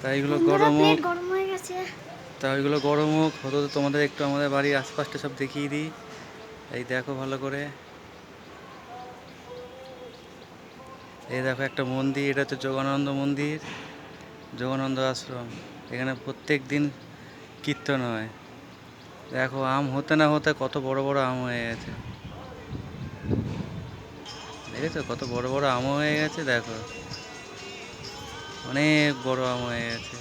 তাই এগুলো গরম হোক। তা ওইগুলো গরম হোক। হতো তো তোমাদের একটু আমাদের বাড়ির আশপাশটা সব দেখিয়ে দিই। এই দেখো ভালো করে। এই দেখো একটা মন্দির এটা হচ্ছে যোগানন্দ মন্দির যোগানন্দ আশ্রম। এখানে প্রত্যেক দিন কীর্তন হয়। দেখো আম হতে না হতে কত বড় বড় আম হয়ে গেছে। দেখেছ? কত বড় বড় আম হয়ে গেছে দেখো। অনেক বড় আম হয়ে গেছে।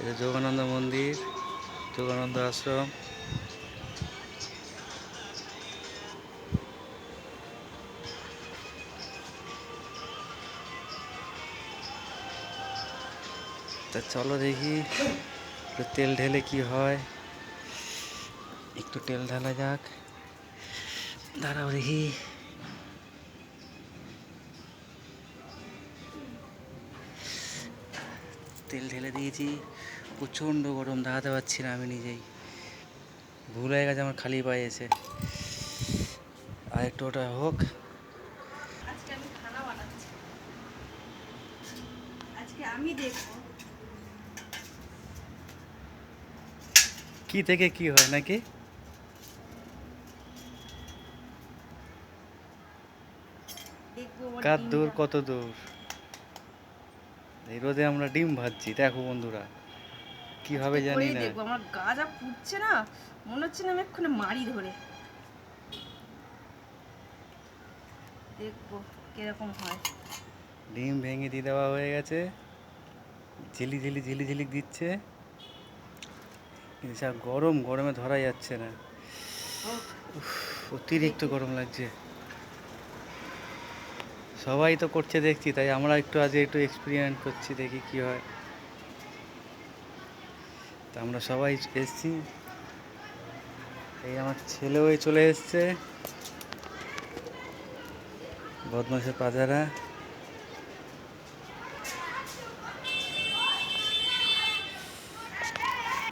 এটা যোগানন্দ মন্দির, যোগানন্দ আশ্রম। তা চলো দেখি, একটু তেল ঢেলে কি হয়। একটু তেল ঢালা যাক। দাঁড়াও দেখি। তেল ঢেলে দিয়েছি। প্রচণ্ড গরম দাঁড়াতে পারছি না আমি নিজেই। ভুল হয়ে গেছে আমার খালি পায়ে এসে। আর একটু ওটা হোক। কি থেকে কি হয় নাকি? কার দূর কত দূর? এই রোদে আমরা ডিম ভাজছি দেখো বন্ধুরা। কি হবে জানি না। দেখব আমার গা যা ফুটছে না মনে হচ্ছে না আমি এক্ষুনি মারি ধরে। দেখব কীরকম হয়। ডিম ভেঙে দিয়ে দেওয়া হয়ে গেছে। ঝিলি ঝিলি ঝিলি ঝিলি দিচ্ছে। কিন্তু যা গরম গরমে ধরা যাচ্ছে না। উফ, অতিরিক্ত গরম লাগছে। সবাই তো করছে দেখছি, তাই আমরা একটু আজ একটু এক্সপেরিমেন্ট করছি, দেখি কি হয়। তা আমরা সবাই এসছি। এই আমার ছেলেও ওই চলে এসছে। বদমাসের পাজারা।